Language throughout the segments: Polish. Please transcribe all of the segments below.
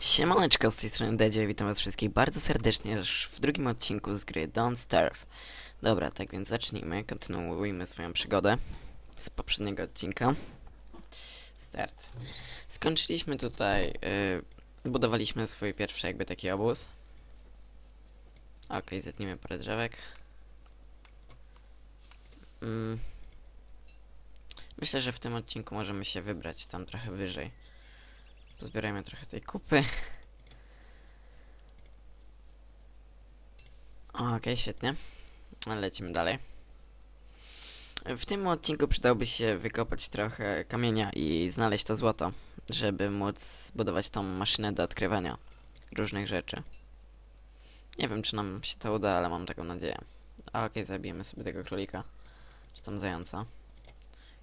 Siemaneczko, z tej strony Dedzie, witam was wszystkich bardzo serdecznie już w drugim odcinku z gry Don't Starve. Dobra, tak więc zacznijmy, kontynuujmy swoją przygodę z poprzedniego odcinka. Start. Skończyliśmy tutaj, yy, budowaliśmy swój pierwszy jakby taki obóz. Okej, zetniemy parę drzewek. Mm. Myślę, że w tym odcinku możemy się wybrać tam trochę wyżej. Pozbierajmy trochę tej kupy. Okej, świetnie. Lecimy dalej. W tym odcinku przydałoby się wykopać trochę kamienia i znaleźć to złoto, żeby móc zbudować tą maszynę do odkrywania różnych rzeczy. Nie wiem, czy nam się to uda, ale mam taką nadzieję. Okej, zabijemy sobie tego królika. Czy tam zająca.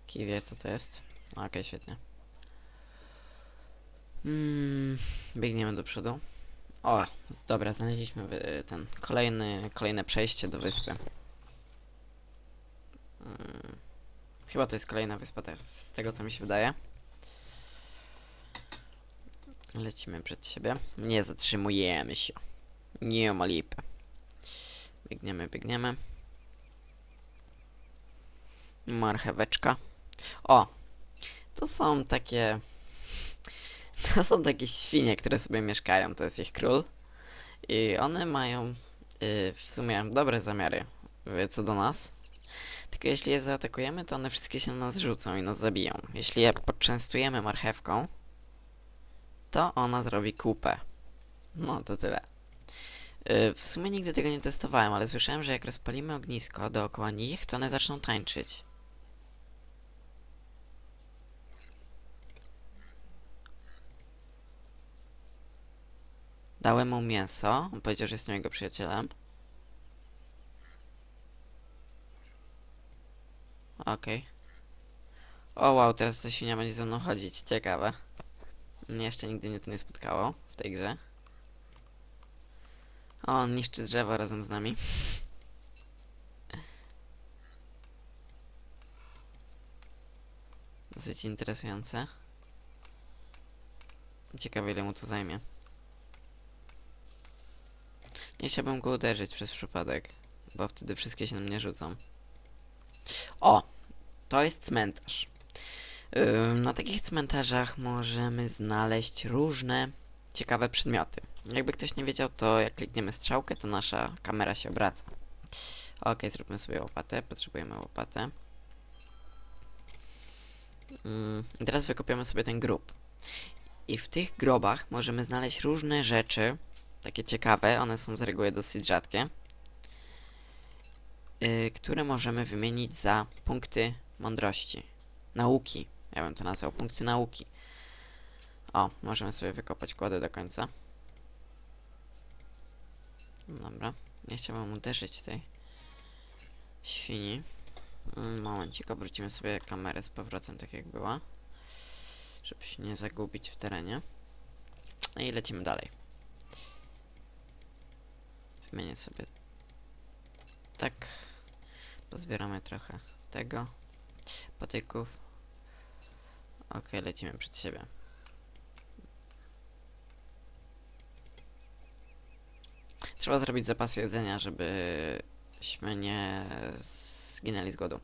Kij co to jest. Okej, świetnie. Mm, biegniemy do przodu. O, dobra, znaleźliśmy wy, ten kolejny, kolejne przejście do wyspy. Mm, chyba to jest kolejna wyspa, te- z tego co mi się wydaje. Lecimy przed siebie. Nie zatrzymujemy się. Nie ma lipy. Biegniemy, biegniemy. Marcheweczka. O! To są takie to są takie świnie, które sobie mieszkają, to jest ich król. I one mają y, w sumie dobre zamiary y, co do nas. Tylko jeśli je zaatakujemy, to one wszystkie się na nas rzucą i nas zabiją. Jeśli je poczęstujemy marchewką, to ona zrobi kupę. No, to tyle. Y, w sumie nigdy tego nie testowałem, ale słyszałem, że jak rozpalimy ognisko dookoła nich, to one zaczną tańczyć. Dałem mu mięso. On powiedział, że jestem jego przyjacielem. Okej. O wow, teraz ta świnia będzie ze mną chodzić. Ciekawe. Nie, Jeszcze nigdy mnie to nie spotkało w tej grze. O, on niszczy drzewo razem z nami. Dosyć interesujące. Ciekawe ile mu to zajmie. Nie chciałbym go uderzyć przez przypadek, bo wtedy wszystkie się na mnie rzucą. O! To jest cmentarz. Na takich cmentarzach możemy znaleźć różne ciekawe przedmioty. Jakby ktoś nie wiedział, to jak klikniemy strzałkę, to nasza kamera się obraca. Ok, zróbmy sobie łopatę. Potrzebujemy łopatę. Teraz wykopiemy sobie ten grób. I w tych grobach możemy znaleźć różne rzeczy, takie ciekawe, one są z reguły dosyć rzadkie, yy, które możemy wymienić za punkty mądrości. Nauki, ja bym to nazwał, punkty nauki. O, możemy sobie wykopać kładę do końca. Dobra, nie chciałbym uderzyć tej świni. Mm, Momencik, obrócimy sobie kamerę z powrotem tak jak była, żeby się nie zagubić w terenie. No i lecimy dalej. Wymienię sobie tak. Pozbieramy trochę tego. Patyków. Ok, lecimy przed siebie. Trzeba zrobić zapas jedzenia, żebyśmy nie zginęli z głodu.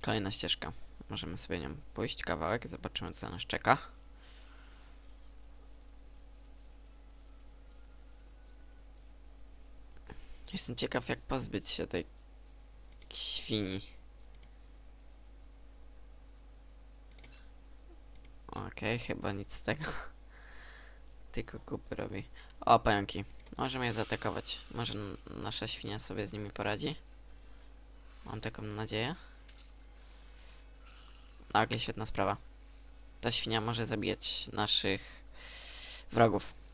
Kolejna ścieżka. Możemy sobie nią pójść kawałek, zobaczymy co nas czeka. Jestem ciekaw, jak pozbyć się tej świni. Okej, chyba nic z tego. Tylko kupy robi. O, pająki. Możemy je zaatakować. Może nasza świnia sobie z nimi poradzi? Mam taką nadzieję. Okej, świetna sprawa. Ta świnia może zabijać naszych wrogów.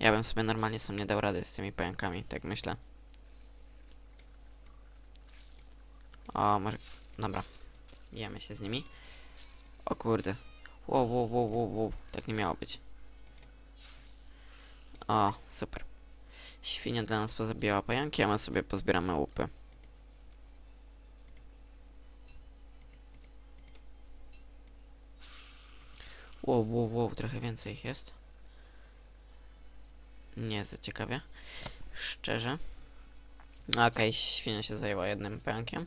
Ja bym sobie normalnie sam nie dał rady z tymi pająkami, tak myślę. O, może... Dobra. Jemy się z nimi. O kurde. Wow, wow, wow, wow, wow. Tak nie miało być. O, super. Świnia dla nas pozabijała pająki, a my sobie pozbieramy łupy. Wow, wow, wow, trochę więcej ich jest. Nie za ciekawie. Szczerze. No Okej, świnia się zajęła jednym pękiem.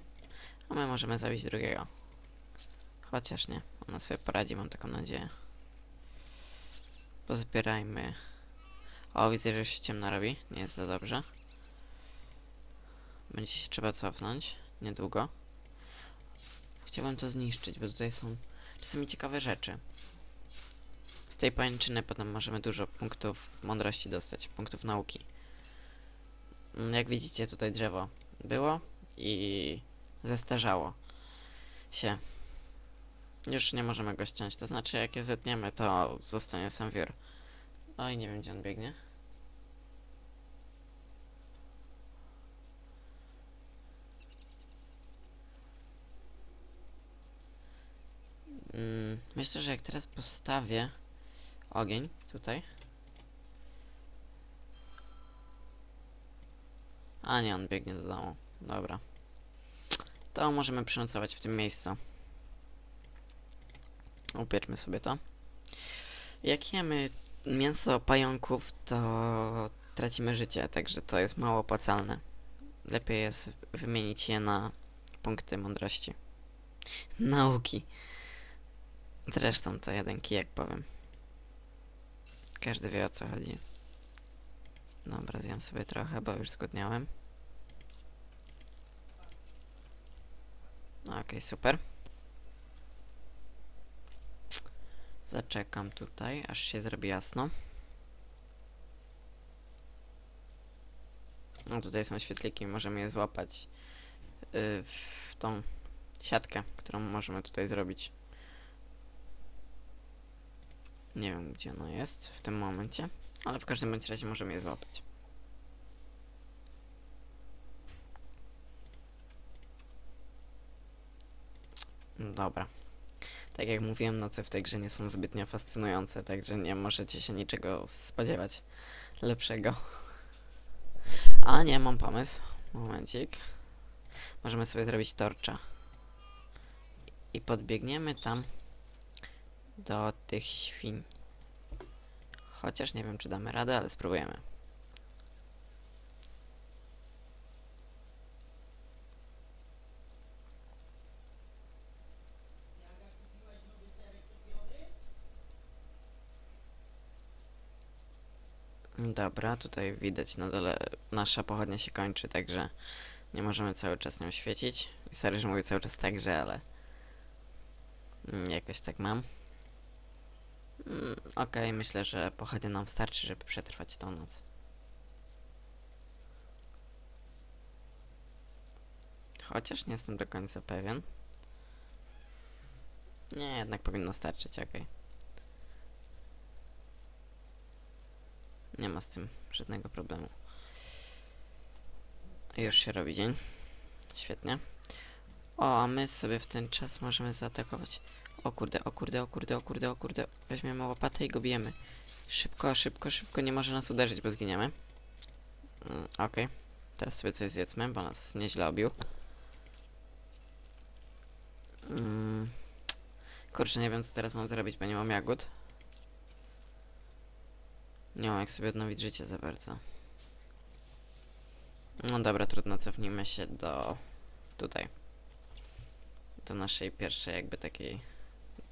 A my możemy zabić drugiego. Chociaż nie. Ona sobie poradzi, mam taką nadzieję. Pozbierajmy. O, widzę, że już się ciemno robi. Nie jest za dobrze. Będzie się trzeba cofnąć. Niedługo. Chciałbym to zniszczyć, bo tutaj są czasami ciekawe rzeczy. Tej pajęczyny potem możemy dużo punktów mądrości dostać, punktów nauki. Mm, Jak widzicie, tutaj drzewo było i zestarzało się. Już nie możemy go ściąć, to znaczy jak je zetniemy, to zostanie sam wiór. Oj, nie wiem gdzie on biegnie. Mm, myślę, że jak teraz postawię ogień tutaj. A nie, on biegnie do domu. Dobra. To możemy przenocować w tym miejscu. Upieczmy sobie to. Jak jemy mięso pająków, to tracimy życie, także to jest mało opłacalne. Lepiej jest wymienić je na punkty mądrości. Nauki. Zresztą to jeden kijek powiem. Każdy wie o co chodzi. Dobra, zjem sobie trochę, bo już zgłodniałem. Okej, super. Zaczekam tutaj, aż się zrobi jasno. No tutaj są świetliki, możemy je złapać yy, w tą siatkę, którą możemy tutaj zrobić. Nie wiem, gdzie ona jest w tym momencie, ale w każdym bądź razie możemy je złapać. Dobra. Tak jak mówiłem, noce w tej grze nie są zbytnio fascynujące, także nie możecie się niczego spodziewać lepszego. A nie, mam pomysł. Momencik. Możemy sobie zrobić torcza. I podbiegniemy tam do tych świń. Chociaż nie wiem, czy damy radę, ale spróbujemy. Dobra, tutaj widać na dole nasza pochodnia się kończy, także nie możemy cały czas nią świecić. I sorry, że mówię cały czas tak, że ale mm, jakoś tak mam. Mm, Okej, myślę, że pochodnia nam starczy, żeby przetrwać tą noc. Chociaż nie jestem do końca pewien. Nie, jednak powinno starczyć, okej. Nie ma z tym żadnego problemu. Już się robi dzień. Świetnie. O, a my sobie w ten czas możemy zaatakować. O kurde, o kurde, o kurde, o kurde, o kurde. Weźmiemy łopatę i go bijemy. Szybko, szybko, szybko. Nie może nas uderzyć, bo zginiemy. Mm, Okej. Teraz sobie coś zjedzmy, bo nas nieźle obił. Mm. Kurczę, nie wiem co teraz mam zrobić, bo nie mam jagód. Nie mam jak sobie odnowić życie za bardzo. No dobra, trudno, cofnijmy się do... tutaj. Do naszej pierwszej jakby takiej...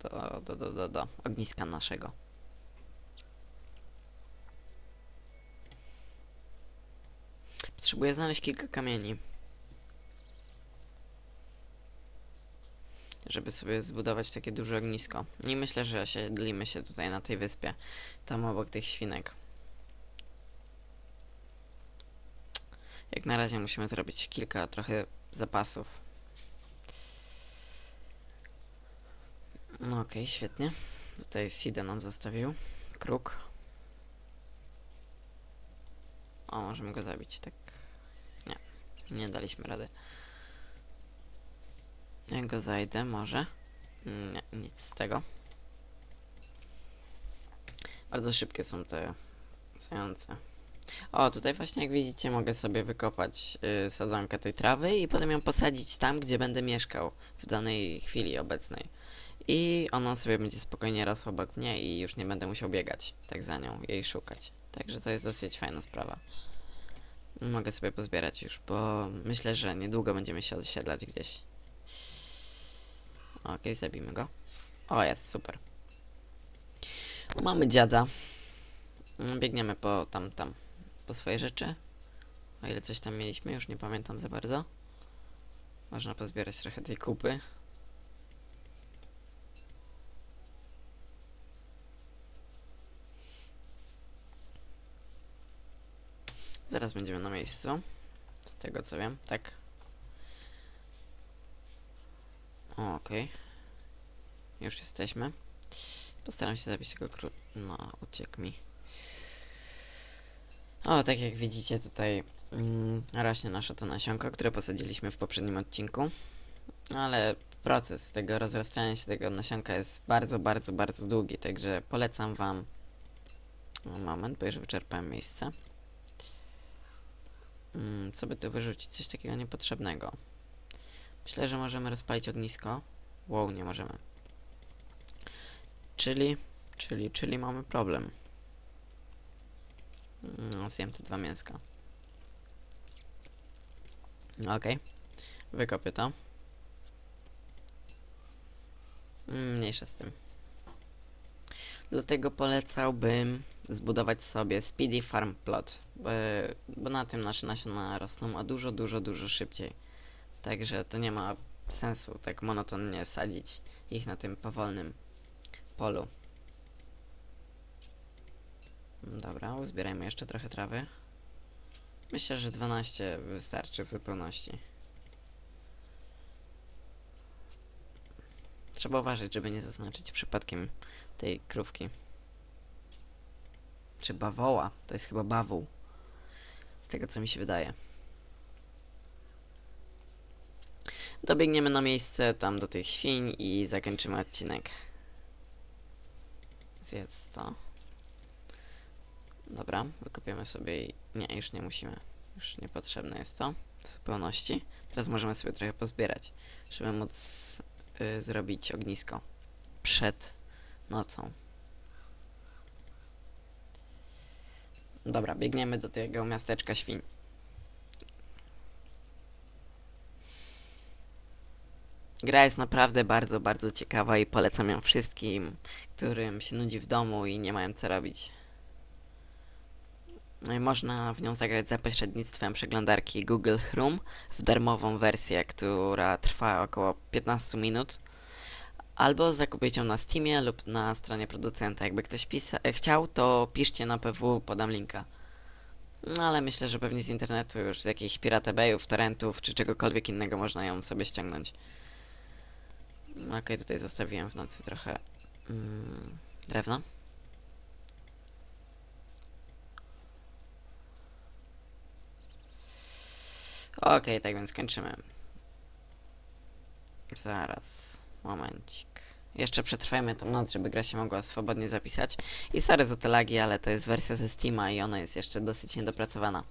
Do, do, do, do, do ogniska naszego. Potrzebuję znaleźć kilka kamieni. Żeby sobie zbudować takie duże ognisko. I myślę, że osiedlimy się tutaj na tej wyspie. Tam obok tych świnek. Jak na razie musimy zrobić kilka trochę zapasów. No okej, świetnie. Tutaj Sida nam zostawił. Kruk. O, możemy go zabić, tak. Nie, nie daliśmy rady. Jak go zajdę, może? Nie, nic z tego. Bardzo szybkie są te zające. O, tutaj właśnie jak widzicie mogę sobie wykopać y, sadzonkę tej trawy i potem ją posadzić tam, gdzie będę mieszkał w danej chwili obecnej. I ona sobie będzie spokojnie rosła obok mnie i już nie będę musiał biegać tak za nią, jej szukać. Także to jest dosyć fajna sprawa. Mogę sobie pozbierać już, bo myślę, że niedługo będziemy się osiedlać gdzieś. Okej, zabijmy go. O, jest, super. Mamy dziada. Biegniemy po tam, tam, po swoje rzeczy. O ile coś tam mieliśmy, już nie pamiętam za bardzo. Można pozbierać trochę tej kupy. Zaraz będziemy na miejscu. Z tego co wiem, tak. Okej. Już jesteśmy. Postaram się zabić tego król. No, uciekł mi. O, tak jak widzicie tutaj mm, rośnie nasze to nasionko, które posadziliśmy w poprzednim odcinku. Ale proces tego rozrastania się tego nasionka jest bardzo, bardzo, bardzo długi, także polecam wam... Moment, bo już wyczerpałem miejsce. Mm, co by tu wyrzucić? Coś takiego niepotrzebnego. Myślę, że możemy rozpalić ognisko. Wow, nie możemy. Czyli, czyli, czyli mamy problem. No, zjem te dwa mięska. Okej. Wykopię to. Mm, Mniejsza z tym. Dlatego polecałbym zbudować sobie Speedy Farm Plot, bo, na tym nasze nasiona rosną, a dużo, dużo, dużo szybciej. Także to nie ma sensu tak monotonnie sadzić ich na tym powolnym polu. Dobra, uzbierajmy jeszcze trochę trawy. Myślę, że 12 wystarczy w zupełności. Trzeba uważać, żeby nie zaznaczyć przypadkiem tej krówki. Czy bawoła? To jest chyba bawół. Z tego co mi się wydaje. Dobiegniemy na miejsce, tam do tych świń i zakończymy odcinek. Zjedz co? Dobra, wykopiemy sobie i... Nie, już nie musimy. Już niepotrzebne jest to w zupełności. Teraz możemy sobie trochę pozbierać, żeby móc y, zrobić ognisko przed nocą. Dobra, biegniemy do tego miasteczka świń. Gra jest naprawdę bardzo, bardzo ciekawa i polecam ją wszystkim, którym się nudzi w domu i nie mają co robić. No i Można w nią zagrać za pośrednictwem przeglądarki Google Chrome w darmową wersję, która trwa około 15 minut. Albo zakupić ją na Steamie lub na stronie producenta. Jakby ktoś pisa- chciał, to piszcie na PW, podam linka. No ale myślę, że pewnie z internetu już z jakichś Pirate Bayów, torrentów czy czegokolwiek innego można ją sobie ściągnąć. No Okej, tutaj zostawiłem w nocy trochę mm, drewna. Okej, tak więc kończymy. Zaraz, momencik. Jeszcze przetrwajmy tą noc, żeby gra się mogła swobodnie zapisać. I sorry za te lagi, ale to jest wersja ze Steama i ona jest jeszcze dosyć niedopracowana.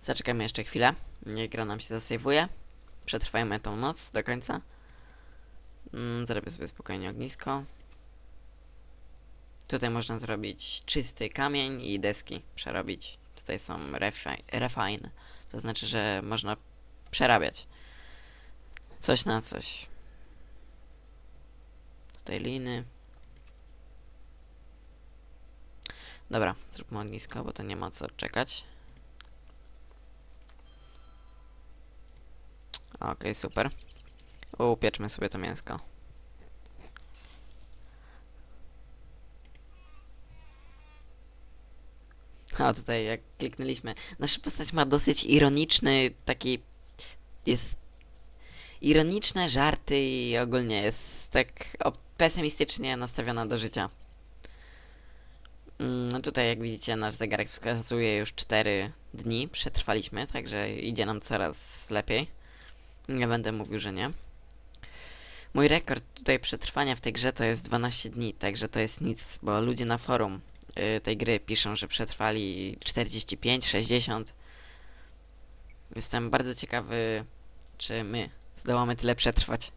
Zaczekajmy jeszcze chwilę. Niech gra nam się zasejwuje. Przetrwajmy tą noc do końca. Mm, zrobię sobie spokojnie ognisko. Tutaj można zrobić czysty kamień i deski przerobić. Tutaj są refi refine. To znaczy, że można przerabiać coś na coś. Tutaj liny. Dobra, zróbmy ognisko, bo to nie ma co czekać. Okej, super. Upieczmy sobie to mięsko. A tutaj jak kliknęliśmy. Nasza postać ma dosyć ironiczny taki. Jest. Ironiczne żarty i ogólnie jest tak pesymistycznie nastawiona do życia. Mm, No tutaj jak widzicie nasz zegarek wskazuje już 4 dni. Przetrwaliśmy, także idzie nam coraz lepiej. Nie będę mówił, że nie. Mój rekord tutaj przetrwania w tej grze to jest 12 dni, także to jest nic, bo ludzie na forum y, tej gry piszą, że przetrwali 45, 60. Jestem bardzo ciekawy, czy my zdołamy tyle przetrwać,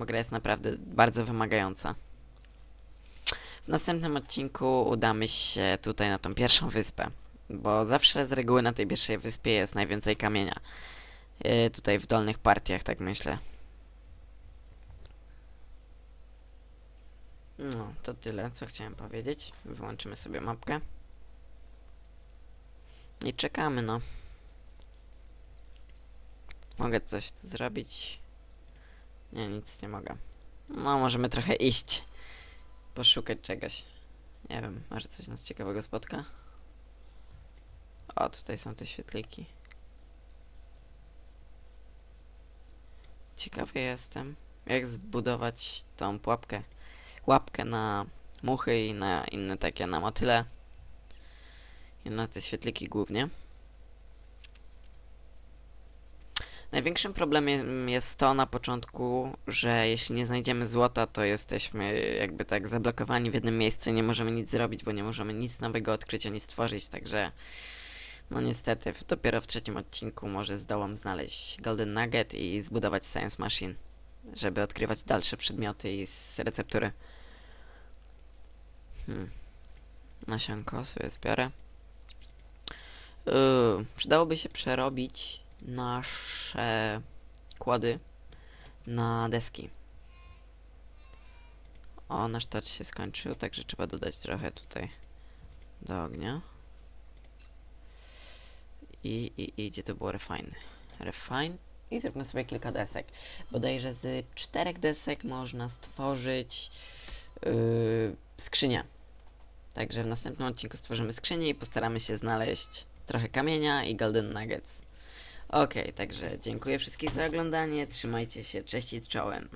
bo gra jest naprawdę bardzo wymagająca. W następnym odcinku udamy się tutaj na tą pierwszą wyspę, bo zawsze z reguły na tej pierwszej wyspie jest najwięcej kamienia. Yy, tutaj w dolnych partiach, tak myślę. No, to tyle, co chciałem powiedzieć. Wyłączymy sobie mapkę. I czekamy, no. Mogę coś tu zrobić? Nie, nic nie mogę. No, możemy trochę iść. Poszukać czegoś. Nie wiem, może coś nas ciekawego spotka? O, tutaj są te świetliki. Ciekawy jestem, jak zbudować tą pułapkę. Łapkę na muchy i na inne takie, na motyle. I na te świetliki głównie. Największym problemem jest to na początku, że jeśli nie znajdziemy złota, to jesteśmy jakby tak zablokowani w jednym miejscu i nie możemy nic zrobić, bo nie możemy nic nowego odkryć ani stworzyć, także no niestety, dopiero w trzecim odcinku może zdołam znaleźć Golden Nugget i zbudować Science Machine, żeby odkrywać dalsze przedmioty i z receptury. Hmm. Nasionko sobie zbiorę. Yy, przydałoby się przerobić nasze kłody na deski. O, nasz touch się skończył, także trzeba dodać trochę tutaj do ognia. I, i, i gdzie to było refine? Refine. I zróbmy sobie kilka desek. Bodajże z czterech desek można stworzyć yy, skrzynię. Także w następnym odcinku stworzymy skrzynię i postaramy się znaleźć trochę kamienia i golden nuggets. Okej, także dziękuję wszystkim za oglądanie, trzymajcie się, cześć i czołem.